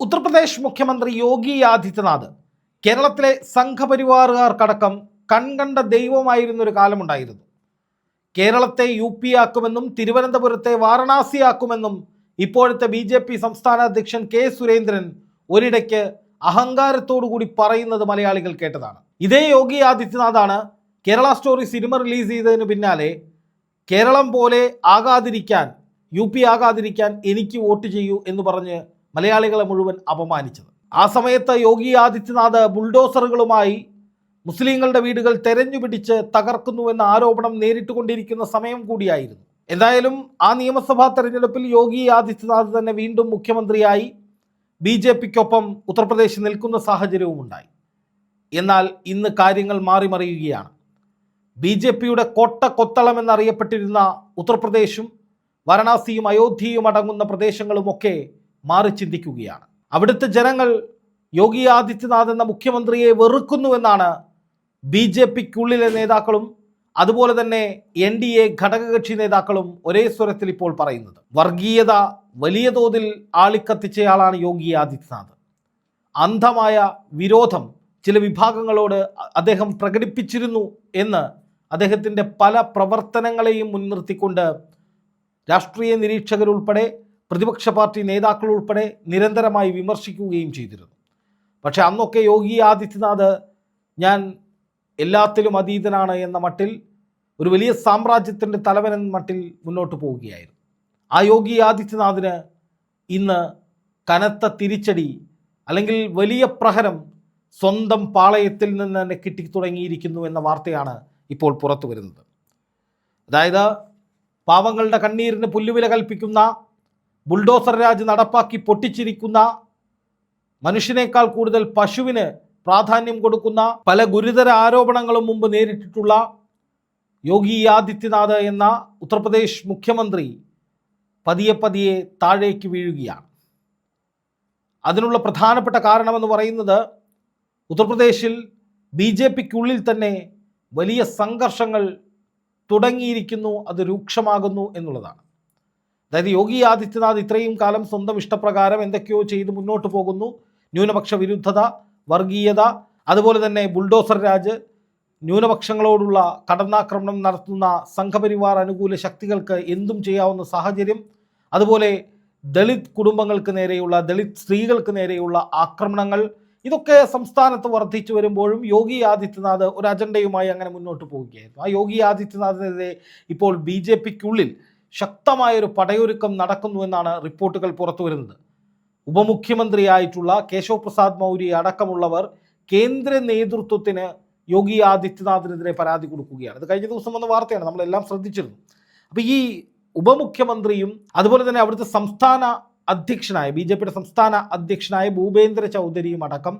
ഉത്തർപ്രദേശ് മുഖ്യമന്ത്രി യോഗി ആദിത്യനാഥ് കേരളത്തിലെ സംഘപരിവാറുകാർക്കടക്കം കൺകണ്ട ദൈവമായിരുന്ന ഒരു കാലമുണ്ടായിരുന്നു. കേരളത്തെ യു പി ആക്കുമെന്നും തിരുവനന്തപുരത്തെ വാരണാസിയാക്കുമെന്നും ഇപ്പോഴത്തെ ബി ജെ പി സംസ്ഥാന അധ്യക്ഷൻ കെ സുരേന്ദ്രൻ ഒരിടയ്ക്ക് കൂടി പറയുന്നത് മലയാളികൾ കേട്ടതാണ്. ഇതേ യോഗി ആദിത്യനാഥാണ് കേരള സ്റ്റോറി സിനിമ റിലീസ് ചെയ്തതിന് പിന്നാലെ കേരളം പോലെ ആകാതിരിക്കാൻ യു പി ആകാതിരിക്കാൻ എനിക്ക് വോട്ട് ചെയ്യൂ എന്ന് പറഞ്ഞ് മലയാളികളെ മുഴുവൻ അപമാനിച്ചത്. ആ സമയത്ത് യോഗി ആദിത്യനാഥ് ബുൾഡോസറുകളുമായി മുസ്ലിങ്ങളുടെ വീടുകൾ തെരഞ്ഞു പിടിച്ച് തകർക്കുന്നുവെന്ന ആരോപണം നേരിട്ടുകൊണ്ടിരിക്കുന്ന സമയം കൂടിയായിരുന്നു. എന്തായാലും ആ നിയമസഭാ തെരഞ്ഞെടുപ്പിൽ യോഗി ആദിത്യനാഥ് തന്നെ വീണ്ടും മുഖ്യമന്ത്രിയായി ബി ജെ പിക്കൊപ്പം ഉത്തർപ്രദേശ് നിൽക്കുന്ന സാഹചര്യവും ഉണ്ടായി എന്നാൽ ഇന്ന് കാര്യങ്ങൾ മാറിമറിയുകയാണ്. ബി ജെ പിയുടെ കോട്ട കൊത്തളം എന്നറിയപ്പെട്ടിരുന്ന ഉത്തർപ്രദേശും വാരണാസിയും അയോധ്യയും അടങ്ങുന്ന പ്രദേശങ്ങളുമൊക്കെ മാറി ചിന്തിക്കുകയാണ്. അവിടുത്തെ ജനങ്ങൾ യോഗി ആദിത്യനാഥ് എന്ന മുഖ്യമന്ത്രിയെ വെറുക്കുന്നുവെന്നാണ് ബി ജെ പിക്കുള്ളിലെ നേതാക്കളും അതുപോലെ തന്നെ എൻ ഡി എ ഘടകകക്ഷി നേതാക്കളും ഒരേ സ്വരത്തിൽ ഇപ്പോൾ പറയുന്നത്. വർഗീയത വലിയ തോതിൽ ആളിക്കത്തിച്ചയാളാണ് യോഗി ആദിത്യനാഥ്. അന്ധമായ വിരോധം ചില വിഭാഗങ്ങളോട് അദ്ദേഹം പ്രകടിപ്പിച്ചിരുന്നു എന്ന് അദ്ദേഹത്തിന്റെ പല പ്രവർത്തനങ്ങളെയും മുൻനിർത്തിക്കൊണ്ട് രാഷ്ട്രീയ നിരീക്ഷകരുൾപ്പെടെ പ്രതിപക്ഷ പാർട്ടി നേതാക്കൾ ഉൾപ്പെടെ നിരന്തരമായി വിമർശിക്കുകയും ചെയ്തിരുന്നു. പക്ഷെ അന്നൊക്കെ യോഗി ആദിത്യനാഥ് ഞാൻ എല്ലാത്തിലും അതീതനാണ് എന്ന മട്ടിൽ ഒരു വലിയ സാമ്രാജ്യത്തിന്റെ തലവൻ എന്ന മട്ടിൽ മുന്നോട്ട് പോവുകയായിരുന്നു. ആ യോഗി ആദിത്യനാഥിന് ഇന്ന് കനത്ത തിരിച്ചടി അല്ലെങ്കിൽ വലിയ പ്രഹരം സ്വന്തം പാളയത്തിൽ നിന്ന് തന്നെ കിട്ടി തുടങ്ങിയിരിക്കുന്നു എന്ന വാർത്തയാണ് ഇപ്പോൾ പുറത്തു വരുന്നത് അതായത് പാവങ്ങളുടെ കണ്ണീരിന് പുല്ലുവില കൽപ്പിക്കുന്ന ബുൾഡോസർ രാജ് നടപ്പാക്കി പൊട്ടിച്ചിരിക്കുന്ന മനുഷ്യനേക്കാൾ കൂടുതൽ പശുവിന് പ്രാധാന്യം കൊടുക്കുന്ന പല ഗുരുതര ആരോപണങ്ങളും മുമ്പ് നേരിട്ടിട്ടുള്ള യോഗി ആദിത്യനാഥ് എന്ന ഉത്തർപ്രദേശ് മുഖ്യമന്ത്രി പതിയെ പതിയെ താഴേക്ക് വീഴുകയാണ്. അതിനുള്ള പ്രധാനപ്പെട്ട കാരണമെന്ന് പറയുന്നത് ഉത്തർപ്രദേശിൽ ബി ജെ പിക്കുള്ളിൽ തന്നെ വലിയ സംഘർഷങ്ങൾ തുടങ്ങിയിരിക്കുന്നു അത് രൂക്ഷമാകുന്നു എന്നുള്ളതാണ്. അതായത് യോഗി ആദിത്യനാഥ് ഇത്രയും കാലം സ്വന്തം ഇഷ്ടപ്രകാരം എന്തൊക്കെയോ ചെയ്ത് മുന്നോട്ട് പോകുന്നു. ന്യൂനപക്ഷ വിരുദ്ധത വർഗീയത അതുപോലെ തന്നെ ബുൾഡോസർ രാജ് ന്യൂനപക്ഷങ്ങളോടുള്ള കടന്നാക്രമണം നടത്തുന്ന സംഘപരിവാർ അനുകൂല ശക്തികൾക്ക് എന്തും ചെയ്യാവുന്ന സാഹചര്യം അതുപോലെ ദളിത് കുടുംബങ്ങൾക്ക് നേരെയുള്ള ദളിത് സ്ത്രീകൾക്ക് നേരെയുള്ള ആക്രമണങ്ങൾ ഇതൊക്കെ സംസ്ഥാനത്ത് വർദ്ധിച്ചു വരുമ്പോഴും യോഗി ആദിത്യനാഥ് ഒരു അജണ്ടയുമായി അങ്ങനെ മുന്നോട്ട് പോവുകയായിരുന്നു. ആ യോഗി ആദിത്യനാഥിനെതിരെ ഇപ്പോൾ ബി ജെ പിക്കുള്ളിൽ ശക്തമായൊരു പടയൊരുക്കം നടക്കുന്നു എന്നാണ് റിപ്പോർട്ടുകൾ പുറത്തു വരുന്നത് ഉപമുഖ്യമന്ത്രിയായിട്ടുള്ള കേശവ് പ്രസാദ് മൗര്യ അടക്കമുള്ളവർ കേന്ദ്ര നേതൃത്വത്തിന് യോഗി ആദിത്യനാഥിനെതിരെ പരാതി കൊടുക്കുകയാണ്. അത് കഴിഞ്ഞ ദിവസം വന്ന വാർത്തയാണ്. നമ്മളെല്ലാം ശ്രദ്ധിച്ചിരുന്നു. അപ്പോൾ ഈ ഉപമുഖ്യമന്ത്രിയും അതുപോലെ തന്നെ അവിടുത്തെ സംസ്ഥാന അധ്യക്ഷനായ ബി സംസ്ഥാന അധ്യക്ഷനായ ഭൂപേന്ദ്ര ചൗധരിയും അടക്കം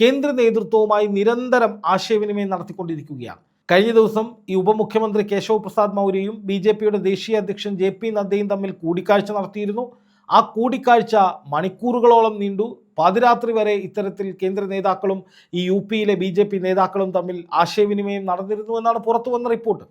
കേന്ദ്ര നേതൃത്വവുമായി നിരന്തരം ആശയവിനിമയം നടത്തിക്കൊണ്ടിരിക്കുകയാണ്. കഴിഞ്ഞ ദിവസം ഈ ഉപമുഖ്യമന്ത്രി കേശവ് പ്രസാദ് മൗര്യയും ബി ജെ പിയുടെ ദേശീയ അധ്യക്ഷൻ ജെ പി നദ്ദയും തമ്മിൽ കൂടിക്കാഴ്ച നടത്തിയിരുന്നു. ആ കൂടിക്കാഴ്ച മണിക്കൂറുകളോളം നീണ്ടു. പാതിരാത്രി വരെ ഇത്തരത്തിൽ കേന്ദ്ര നേതാക്കളും ഈ യു പിയിലെ ബി ജെ പി നേതാക്കളും തമ്മിൽ ആശയവിനിമയം നടന്നിരുന്നു എന്നാണ് പുറത്തു വന്ന റിപ്പോർട്ട്.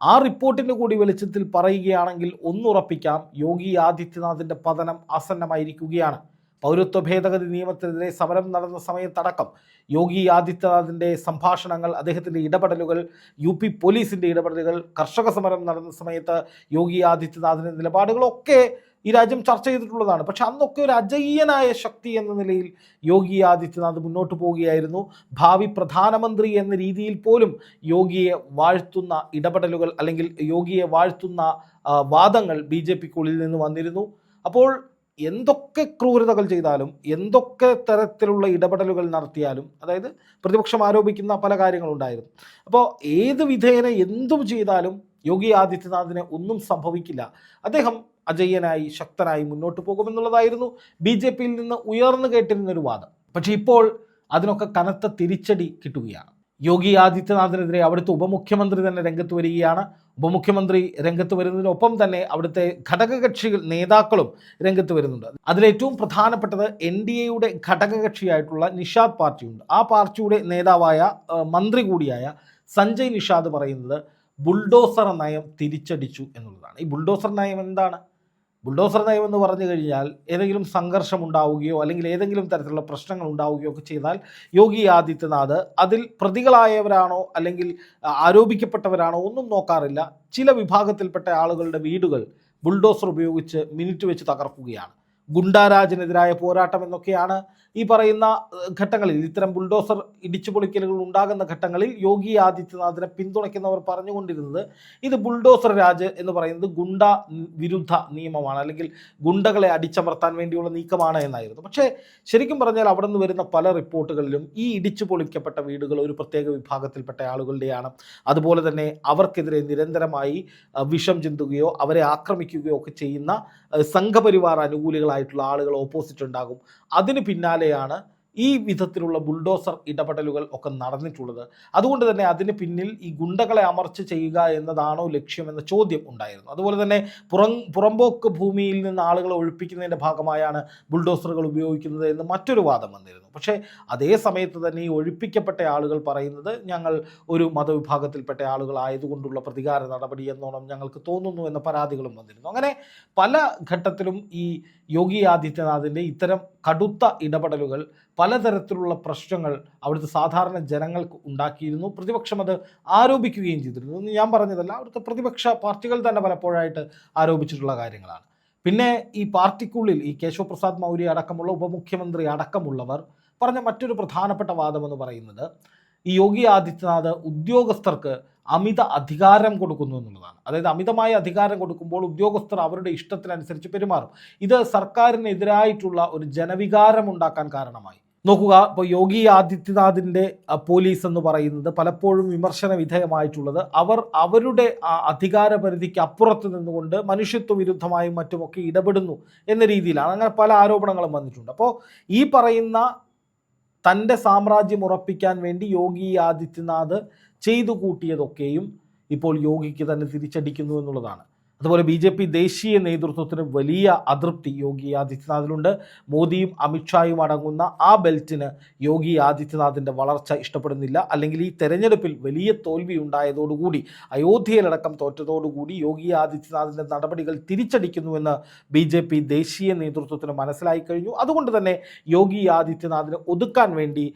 ആ റിപ്പോർട്ടിന്റെ കൂടി വെളിച്ചത്തിൽ പറയുകയാണെങ്കിൽ ഒന്നുറപ്പിക്കാം യോഗി ആദിത്യനാഥിന്റെ പതനം ആസന്നമായിരിക്കുകയാണ്. പൗരത്വ ഭേദഗതി നിയമത്തിനെതിരെ സമരം നടന്ന സമയത്തടക്കം യോഗി ആദിത്യനാഥിന്റെ സംഭാഷണങ്ങൾ അദ്ദേഹത്തിന്റെ ഇടപെടലുകൾ യു പി പോലീസിന്റെ ഇടപെടലുകൾ കർഷക സമരം നടന്ന സമയത്ത് യോഗി ആദിത്യനാഥിന്റെ നിലപാടുകളൊക്കെ ഈ രാജ്യം ചർച്ച ചെയ്തിട്ടുള്ളതാണ്. പക്ഷെ അന്നൊക്കെ ഒരു അജയ്യനായ ശക്തി എന്ന നിലയിൽ യോഗി ആദിത്യനാഥ് മുന്നോട്ട് പോവുകയായിരുന്നു. ഭാവി പ്രധാനമന്ത്രി എന്ന രീതിയിൽ പോലും യോഗിയെ വാഴ്ത്തുന്ന ഇടപെടലുകൾ അല്ലെങ്കിൽ യോഗിയെ വാഴ്ത്തുന്ന വാദങ്ങൾ ബി ജെ പിക്കുള്ളിൽ നിന്ന് വന്നിരുന്നു. അപ്പോൾ എന്തൊക്കെ ക്രൂരതകൾ ചെയ്താലും എന്തൊക്കെ തരത്തിലുള്ള ഇടപെടലുകൾ നടത്തിയാലും അതായത് പ്രതിപക്ഷം ആരോപിക്കുന്ന പല കാര്യങ്ങളുണ്ടായിരുന്നു. അപ്പോൾ ഏത് വിധേയനെ എന്തും ചെയ്താലും യോഗി ആദിത്യനാഥിന് ഒന്നും സംഭവിക്കില്ല. അദ്ദേഹം അജയ്യനായി ശക്തനായി മുന്നോട്ട് പോകുമെന്നുള്ളതായിരുന്നു ബി ജെ പിയിൽ നിന്ന് ഉയർന്നു കേട്ടിരുന്നൊരു വാദം. പക്ഷേ ഇപ്പോൾ അതിനൊക്കെ കനത്ത തിരിച്ചടി കിട്ടുകയാണ്. യോഗി ആദിത്യനാഥിനെതിരെ അവിടുത്തെ ഉപമുഖ്യമന്ത്രി തന്നെ രംഗത്ത് വരികയാണ്. ഉപമുഖ്യമന്ത്രി രംഗത്ത് വരുന്നതിനൊപ്പം തന്നെ അവിടുത്തെ ഘടകകക്ഷികൾ നേതാക്കളും രംഗത്ത് വരുന്നുണ്ട്. അതിലേറ്റവും പ്രധാനപ്പെട്ടത് എൻ ഡി എയുടെ ഘടകകക്ഷിയായിട്ടുള്ള നിഷാദ് പാർട്ടിയുണ്ട്. ആ പാർട്ടിയുടെ നേതാവായ മന്ത്രി കൂടിയായ സഞ്ജയ് നിഷാദ് പറയുന്നത് ബുൾഡോസർ നയം തിരിച്ചടിച്ചു എന്നുള്ളതാണ്. ഈ ബുൾഡോസർ നയം എന്താണ്? ബുൾഡോസർ നയം എന്ന് പറഞ്ഞു കഴിഞ്ഞാൽ ഏതെങ്കിലും സംഘർഷം ഉണ്ടാവുകയോ അല്ലെങ്കിൽ ഏതെങ്കിലും തരത്തിലുള്ള പ്രശ്നങ്ങൾ ഉണ്ടാവുകയോ ഒക്കെ ചെയ്താൽ യോഗി ആദിത്യനാഥ് അതിൽ പ്രതികളായവരാണോ അല്ലെങ്കിൽ ആരോപിക്കപ്പെട്ടവരാണോ ഒന്നും നോക്കാറില്ല. ചില വിഭാഗത്തിൽപ്പെട്ട ആളുകളുടെ വീടുകൾ ബുൾഡോസർ ഉപയോഗിച്ച് മിനിറ്റ് വെച്ച് തകർക്കുകയാണ്. ഗുണ്ടാരാജിനെതിരായ പോരാട്ടം എന്നൊക്കെയാണ് ഈ പറയുന്ന ഘട്ടങ്ങളിൽ ഇത്തരം ബുൾഡോസർ ഇടിച്ചു പൊളിക്കലുകൾ ഉണ്ടാകുന്ന ഘട്ടങ്ങളിൽ യോഗി ആദിത്യനാഥിനെ പിന്തുണയ്ക്കുന്നവർ പറഞ്ഞുകൊണ്ടിരുന്നത് ഇത് ബുൾഡോസർ രാജ് എന്ന് പറയുന്നത് ഗുണ്ട വിരുദ്ധ നിയമമാണ് അല്ലെങ്കിൽ ഗുണ്ടകളെ അടിച്ചമർത്താൻ വേണ്ടിയുള്ള നീക്കമാണ് എന്നായിരുന്നു. പക്ഷേ ശരിക്കും പറഞ്ഞാൽ അവിടെ നിന്ന് വരുന്ന പല റിപ്പോർട്ടുകളിലും ഈ ഇടിച്ചു പൊളിക്കപ്പെട്ട വീടുകൾ ഒരു പ്രത്യേക വിഭാഗത്തിൽപ്പെട്ട ആളുകളുടെയാണ്. അതുപോലെ തന്നെ അവർക്കെതിരെ നിരന്തരമായി വിഷം ചിന്തുകയോ അവരെ ആക്രമിക്കുകയോ ഒക്കെ ചെയ്യുന്ന സംഘപരിവാർ അനുകൂലികളായിട്ടുള്ള ആളുകൾ ഓപ്പോസിറ്റ് ഉണ്ടാകും. അതിന് പിന്നാലെയാണ് ഈ വിധത്തിലുള്ള ബുൾഡോസർ ഇടപെടലുകൾ ഒക്കെ നടന്നിട്ടുള്ളത്. അതുകൊണ്ട് തന്നെ അതിന് പിന്നിൽ ഈ ഗുണ്ടകളെ അമർച്ച ചെയ്യുക എന്നതാണോ ലക്ഷ്യമെന്ന ചോദ്യം ഉണ്ടായിരുന്നു. അതുപോലെ തന്നെ പുറം പുറമ്പോക്ക് ഭൂമിയിൽ നിന്ന് ആളുകളെ ഒഴിപ്പിക്കുന്നതിന്റെ ഭാഗമായാണ് ബുൾഡോസറുകൾ ഉപയോഗിക്കുന്നത് എന്ന് മറ്റൊരു വാദം വന്നിരുന്നു. പക്ഷേ അതേ സമയത്ത് തന്നെ ഈ ഒഴിപ്പിക്കപ്പെട്ട ആളുകൾ പറയുന്നത് ഞങ്ങൾ ഒരു മതവിഭാഗത്തിൽപ്പെട്ട ആളുകളായതുകൊണ്ടുള്ള പ്രതികാര നടപടി എന്നോണം ഞങ്ങൾക്ക് തോന്നുന്നു എന്ന പരാതികളും വന്നിരുന്നു. അങ്ങനെ പല ഘട്ടത്തിലും ഈ യോഗി ആദിത്യനാഥിന്റെ ഇത്തരം കടുത്ത ഇടപെടലുകൾ പലതരത്തിലുള്ള പ്രശ്നങ്ങൾ അവിടുത്തെ സാധാരണ ജനങ്ങൾക്ക് ഉണ്ടാക്കിയിരുന്നു. പ്രതിപക്ഷം അത് ആരോപിക്കുകയും ചെയ്തിരുന്നു. എന്ന് ഞാൻ പറഞ്ഞതല്ല അവിടുത്തെ പ്രതിപക്ഷ പാർട്ടികൾ തന്നെ പലപ്പോഴായിട്ട് ആരോപിച്ചിട്ടുള്ള കാര്യങ്ങളാണ്. പിന്നെ ഈ പാർട്ടിക്കുള്ളിൽ ഈ കേശവപ്രസാദ് മൗര്യ അടക്കമുള്ള ഉപമുഖ്യമന്ത്രി അടക്കമുള്ളവർ പറഞ്ഞ മറ്റൊരു പ്രധാനപ്പെട്ട വാദം എന്ന് പറയുന്നത് ഈ യോഗി ആദിത്യനാഥ് ഉദ്യോഗസ്ഥർക്ക് അമിത അധികാരം കൊടുക്കുന്നു എന്നുള്ളതാണ്. അതായത് അമിതമായ അധികാരം കൊടുക്കുമ്പോൾ ഉദ്യോഗസ്ഥർ അവരുടെ ഇഷ്ടത്തിനനുസരിച്ച് പെരുമാറും. ഇത് സർക്കാരിനെതിരായിട്ടുള്ള ഒരു ജനവികാരം ഉണ്ടാക്കാൻ കാരണമായി. നോക്കുക ഇപ്പോൾ യോഗി ആദിത്യനാഥിന്റെ പോലീസ് എന്ന് പറയുന്നത് പലപ്പോഴും വിമർശന വിധേയമായിട്ടുള്ളത്. അവർ അവരുടെ ആ അധികാര പരിധിക്ക് അപ്പുറത്ത് നിന്നുകൊണ്ട് മനുഷ്യത്വ വിരുദ്ധമായും മറ്റുമൊക്കെ ഇടപെടുന്നു എന്ന രീതിയിലാണ്. അങ്ങനെ പല ആരോപണങ്ങളും വന്നിട്ടുണ്ട്. അപ്പോൾ ഈ പറയുന്ന തന്റെ സാമ്രാജ്യം ഉറപ്പിക്കാൻ വേണ്ടി യോഗി ആദിത്യനാഥ് ചെയ്തു കൂട്ടിയതൊക്കെയും ഇപ്പോൾ യോഗിക്ക് തന്നെ തിരിച്ചടിക്കുന്നു എന്നുള്ളതാണ്. അതുപോലെ ബി ജെ പി ദേശീയ നേതൃത്വത്തിന് വലിയ അതൃപ്തി യോഗി ആദിത്യനാഥിലുണ്ട് മോദിയും അമിത്ഷായും അടങ്ങുന്ന ആ ബെൽറ്റിന് യോഗി ആദിത്യനാഥിന്റെ വളർച്ച ഇഷ്ടപ്പെടുന്നില്ല. അല്ലെങ്കിൽ ഈ തെരഞ്ഞെടുപ്പിൽ വലിയ തോൽവി ഉണ്ടായതോടുകൂടി അയോധ്യയിലടക്കം തോറ്റതോടുകൂടി യോഗി ആദിത്യനാഥിന്റെ നടപടികൾ തിരിച്ചടിക്കുന്നുവെന്ന് ബി ജെ പി ദേശീയ നേതൃത്വത്തിന് മനസ്സിലായി കഴിഞ്ഞു. അതുകൊണ്ട് തന്നെ യോഗി ആദിത്യനാഥിനെ ഒതുക്കാൻ വേണ്ടി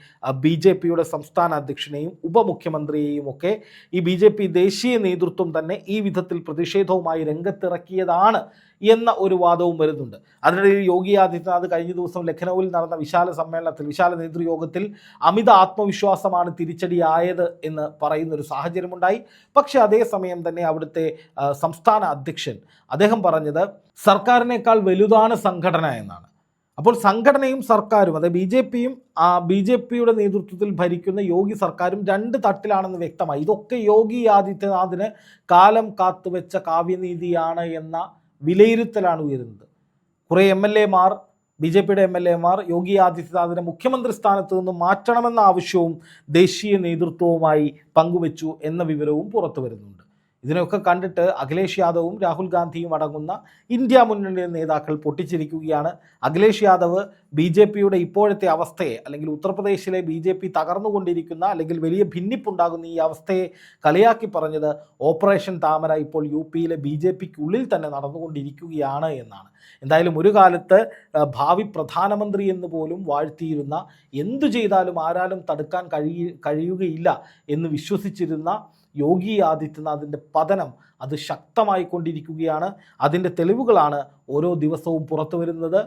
ബി ജെ പിയുടെ സംസ്ഥാന അധ്യക്ഷനെയും ഉപമുഖ്യമന്ത്രിയെയും ഒക്കെ ഈ ബി ജെ പി ദേശീയ നേതൃത്വം തന്നെ ഈ വിധത്തിൽ പ്രതിഷേധവുമായി രംഗത്തിറക്കിയതാണ് എന്ന ഒരു വാദവും വരുന്നുണ്ട്. അതിനിടയിൽ യോഗി ആദിത്യനാഥ് കഴിഞ്ഞ ദിവസം ലഖ്നൌവിൽ നടന്ന വിശാല സമ്മേളനത്തിൽ വിശാല നേതൃയോഗത്തിൽ അമിത ആത്മവിശ്വാസമാണ് തിരിച്ചടിയായത് എന്ന് പറയുന്ന ഒരു സാഹചര്യമുണ്ടായി. പക്ഷേ അതേസമയം തന്നെ അവിടുത്തെ സംസ്ഥാന അധ്യക്ഷൻ അദ്ദേഹം പറഞ്ഞത് സർക്കാരിനേക്കാൾ വലുതാണ് സംഘടന എന്നാണ്. അപ്പോൾ സംഘടനയും സർക്കാരും അതായത് ബി ജെ പിയും ആ ബി ജെ പിയുടെ നേതൃത്വത്തിൽ ഭരിക്കുന്ന യോഗി സർക്കാരും രണ്ട് തട്ടിലാണെന്ന് വ്യക്തമായി. ഇതൊക്കെ യോഗി ആദിത്യനാഥിന് കാലം കാത്തുവെച്ച കാവ്യനീതിയാണ് എന്ന വിലയിരുത്തലാണ് ഉയരുന്നത്. കുറേ എം എൽ എമാർ ബി ജെ പിയുടെ എം എൽ എമാർ യോഗി ആദിത്യനാഥിനെ മുഖ്യമന്ത്രി സ്ഥാനത്ത് നിന്ന് മാറ്റണമെന്ന ആവശ്യവും ദേശീയ നേതൃത്വവുമായി പങ്കുവച്ചു എന്ന വിവരവും പുറത്തു വരുന്നുണ്ട് ഇതിനൊക്കെ കണ്ടിട്ട് അഖിലേഷ് യാദവും രാഹുൽ ഗാന്ധിയും അടങ്ങുന്ന ഇന്ത്യ മുന്നണി നേതാക്കൾ പൊട്ടിച്ചിരിക്കുകയാണ്. അഖിലേഷ് യാദവ് ബി ജെ പിയുടെ ഇപ്പോഴത്തെ അവസ്ഥയെ അല്ലെങ്കിൽ ഉത്തർപ്രദേശിലെ ബി ജെ പി തകർന്നുകൊണ്ടിരിക്കുന്ന അല്ലെങ്കിൽ വലിയ ഭിന്നിപ്പുണ്ടാകുന്ന ഈ അവസ്ഥയെ കളിയാക്കി പറഞ്ഞത് ഓപ്പറേഷൻ താമര ഇപ്പോൾ യു പിയിലെ ബി ജെ പിക്കുള്ളിൽ തന്നെ നടന്നുകൊണ്ടിരിക്കുകയാണ് എന്നാണ്. എന്തായാലും ഒരു കാലത്ത് ഭാവി പ്രധാനമന്ത്രി എന്ന് പോലും വാഴ്ത്തിയിരുന്ന എന്തു ചെയ്താലും ആരാലും തടുക്കാൻ കഴിയ കഴിയുകയില്ല എന്ന് വിശ്വസിച്ചിരുന്ന യോഗി ആദിത്യനാഥിന്റെ പതനം അത് ശക്തമായിക്കൊണ്ടിരിക്കുകയാണ് അതിന്റെ തെളിവുകളാണ് ഓരോ ദിവസവും പുറത്തു വരുന്നത്.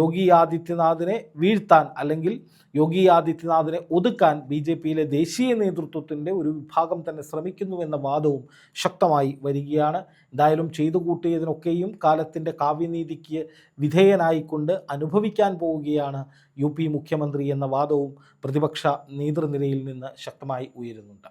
യോഗി ആദിത്യനാഥിനെ വീഴ്ത്താൻ അല്ലെങ്കിൽ യോഗി ആദിത്യനാഥിനെ ഒതുക്കാൻ ബി ജെ പിയിലെ ദേശീയ നേതൃത്വത്തിന്റെ ഒരു വിഭാഗം തന്നെ ശ്രമിക്കുന്നു എന്ന വാദവും ശക്തമായി വരികയാണ്. എന്തായാലും ചെയ്തു കൂട്ടിയതിനൊക്കെയും കാലത്തിന്റെ കാവ്യനീതിക്ക് വിധേയനായിക്കൊണ്ട് അനുഭവിക്കാൻ പോവുകയാണ് യു മുഖ്യമന്ത്രി എന്ന വാദവും പ്രതിപക്ഷ നേതൃനിരയിൽ നിന്ന് ശക്തമായി ഉയരുന്നുണ്ട്.